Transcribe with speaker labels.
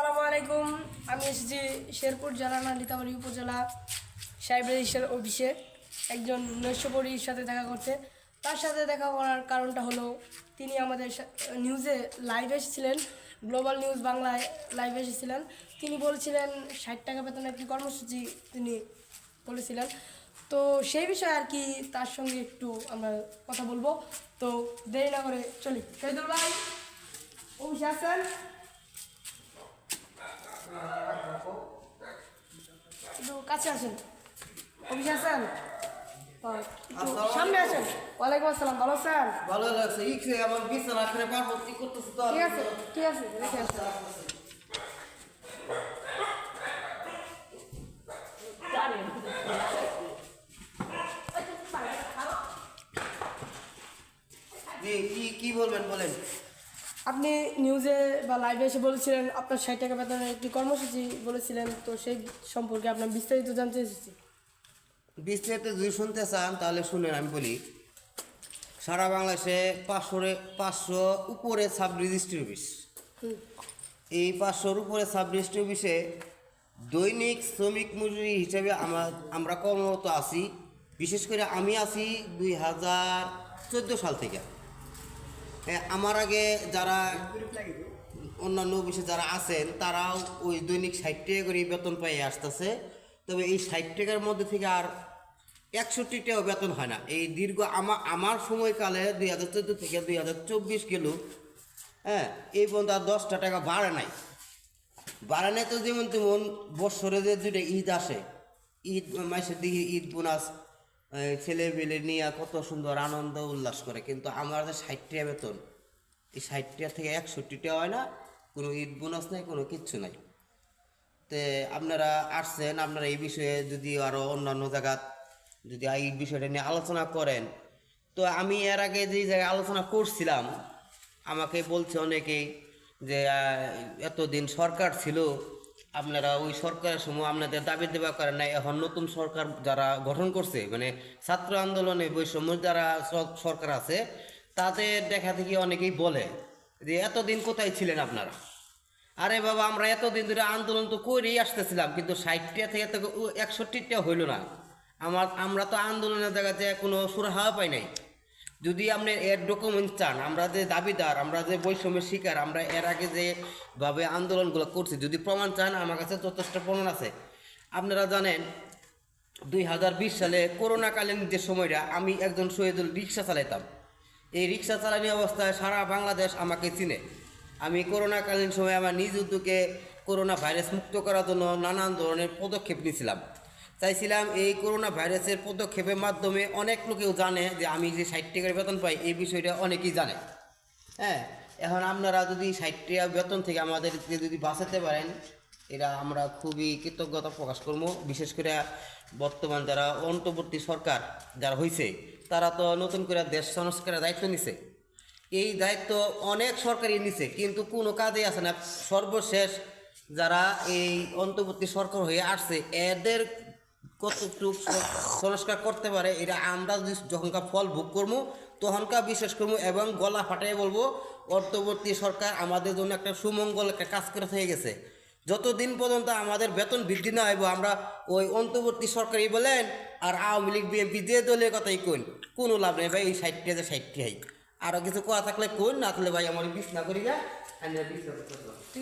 Speaker 1: আসসালামু আলাইকুম। আমি এসেছি শেরপুর জেলা নালিতাবাড়ি উপজেলা সাহেব রেজিস্টার অফিসে। একজন নৈশপরির সাথে দেখা করতে। তার সাথে দেখা করার কারণটা হলো, তিনি আমাদের নিউজে লাইভ এসেছিলেন গ্লোবাল নিউজ বাংলায় লাইভ এসেছিলেন। তিনি বলছিলেন, ষাট টাকা বেতন একটি কর্মসূচি তিনি বলেছিলেন। তো সেই বিষয়ে আর কি তার সঙ্গে একটু আমরা কথা বলব। তো দেরি না করে চলি। শহীদুল ভাই, অফিসে একটু কাছে আসেন। অফিসে আছেন? সামনে আসেন। ওয়ালাইকুম আসসালাম ভালো আছেন?
Speaker 2: ভালো লাগছে। ইচ্ছে আমার বিছানা করে পার্বতী করতেছে তো?
Speaker 1: ঠিক আছে ঠিক আছে রেখে আসেন
Speaker 2: কি কি বলবেন বলেন?
Speaker 1: আপনি নিউজে বা লাইভে এসে বলেছিলেন আপনার ষাট টাকা বেতনের একটি কর্মসূচি বলেছিলেন তো সেই সম্পর্কে আপনার বিস্তারিত জানতে এসেছি।
Speaker 2: বিস্তারিত যদি শুনতে চান তাহলে শুনেন আমি বলি। সারা বাংলাদেশে পাঁচশো পাঁচশো উপরে সাব রেজিস্ট্রি অফিস এই পাঁচশোর উপরে সাব রেজিস্ট্রি অফিসে দৈনিক শ্রমিক মজুরি হিসেবে আমরা আমরা কর্মরত আছি। বিশেষ করে আমি আছি দুই হাজার চোদ্দ সাল থেকে। আমার আগে যারা অন্যান্য অফিসে যারা আছেন, তারাও ওই দৈনিক ষাট টাকা করে বেতন পেয়ে আসতেছে। তবে এই ষাট টাকার মধ্যে থেকে আর একষট্টি টাকাও বেতন হয় না। এই দীর্ঘ আমার আমার সময়কালে দুই হাজার চোদ্দ থেকে দুই হাজার চব্বিশ গেল হ্যাঁ এই পর্যন্ত আর দশটা টাকা বাড়ে নাই। বাড়ে নাই তো যেমন তেমন বৎসরে যে দুটো ঈদ আসে। ঈদ মাসের দিকে ঈদ বোনাস ছেলে মেলে নিয়ে কত সুন্দর আনন্দ, উল্লাস করে। কিন্তু আমার যে ষাট টাকা বেতন, এই ষাট টাকা থেকে একষট্টিটা হয় না, কোনো ঈদ বোনাস নাই, কোনো কিচ্ছু নাই। তে আপনারা আসছেন, আপনারা এই বিষয়ে যদি আরও অন্যান্য জায়গাত যদি এই বিষয়টা নিয়ে আলোচনা করেন। তো আমি এর আগে যে জায়গায় আলোচনা করছিলাম, আমাকে বলছে অনেকেই যে এতদিন সরকার ছিল আপনারা ওই সরকারের সময় আপনাদের দাবি দেওয়া করেন না এখন নতুন সরকার যারা গঠন করছে মানে ছাত্র আন্দোলনে বৈষম্য যারা সরকার আছে, তাদের দেখা থেকে অনেকেই বলে যে, এতদিন কোথায় ছিলেন আপনারা? আরে বাবা, আমরা এতদিন ধরে আন্দোলন তো করেই আসতেছিলাম, কিন্তু ষাটটা থেকে তো একষট্টিটা হইল না। আমার, আমরা তো আন্দোলনের জায়গাতে কোনো সুরাহা পাই নাই। যদি আপনি এর ডকুমেন্ট চান, আমরা যে দাবিদার, আমরা যে বৈষম্যের শিকার, আমরা এর আগে যে ভাবে আন্দোলনগুলো করছি, যদি প্রমাণ চান, আমার কাছে যথেষ্ট প্রমাণ আছে। আপনারা জানেন, দুই হাজার বিশ সালে করোনাকালীন যে সময়টা, আমি একজন শহীদুল রিক্সা চালাইতাম। এই রিক্সা চালানি অবস্থায় সারা বাংলাদেশ আমাকে চিনে। আমি করোনাকালীন সময় আমার নিজ উদ্যোগে করোনা ভাইরাস মুক্ত করার জন্য নানান ধরনের পদক্ষেপ নিয়েছিলাম। চাইছিলাম এই করোনা ভাইরাসের পদক্ষেপের মাধ্যমে অনেক লোকেও জানে যে আমি যে ষাট টাকার বেতন পাই, এই বিষয়টা অনেকেই জানে। হ্যাঁ এখন আপনারা যদি ষাট টাকা বেতন থেকে আমাদেরকে যদি বাঁচাতে পারেন, এরা আমরা খুবই কৃতজ্ঞতা প্রকাশ করব। বিশেষ করে বর্তমান যারা অন্তর্বর্তী সরকার যারা হয়েছে তারা তো নতুন করে দেশ সংস্কারের দায়িত্ব নিছে। এই দায়িত্ব অনেক সরকারই নিছে, কিন্তু কোনো কাজে আছে না। সর্বশেষ যারা এই অন্তর্বর্তী সরকার হয়ে আসছে, এদের কতটুক সংস্কার করতে পারে, এটা আমরা যখনকার ফল ভোগ করব, তখনকার বিশ্বাস করব এবং গলা ফাটাই বলব অর্থবর্তী সরকার আমাদের জন্য একটা সুমঙ্গল একটা কাজ করে হয়ে গেছে। যতদিন পর্যন্ত আমাদের বেতন বৃদ্ধি না হইব, আমরা ওই অন্তর্বর্তী সরকারই বলেন, আর আওয়ামী লীগ, বিএনপি যে দলের কথাই কোন কোনো লাভ নেই ভাই, এই সাইডটি আছে সাইডটি হাই আরও কিছু কথা থাকলে কোন না থাকলে ভাই আমার বিছনা করি। করতে